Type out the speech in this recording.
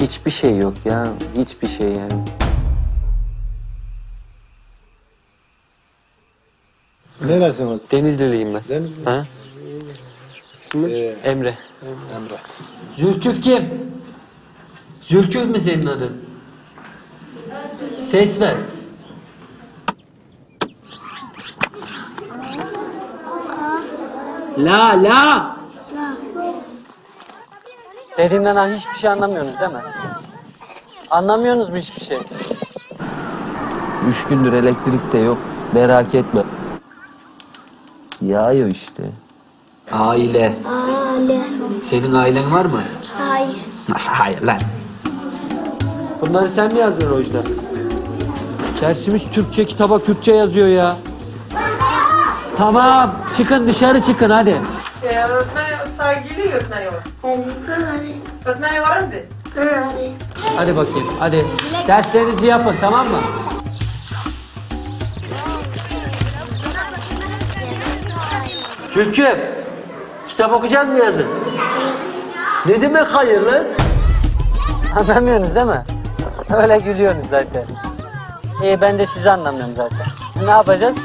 Hiçbir şey yok ya. Hiçbir şey yani. Neresi var? Denizliliyim ben. Denizli. Ha? İsmi? Ee, Emre. Emre. Zülküf kim? Zülküf mi senin adın? Ses ver. La la. Dediğimden ha hiçbir şey anlamıyorsunuz değil mi? Anlamıyorsunuz mu hiçbir şey? Üç gündür elektrik de yok. Merak etme. Yağıyor işte. Aile. Aile. Senin ailen var mı? Hayır. Nasıl hayır lan? Bunları sen mi yazdın Rojda? Dersimiz Türkçe, kitaba Kürtçe yazıyor ya. Tamam. Çıkın dışarı çıkın hadi. Ee, öğretmen saygılı öğretmen mı? Hayır. Hadi bakayım hadi. Derslerinizi yapın tamam mı? Zülküf, kitap okuyacak mı yazın? Ne demek hayır lan? Anlamıyorsunuz değil mi? Öyle gülüyorsunuz zaten. İyi ben de sizi anlamıyorum zaten. Ne yapacağız?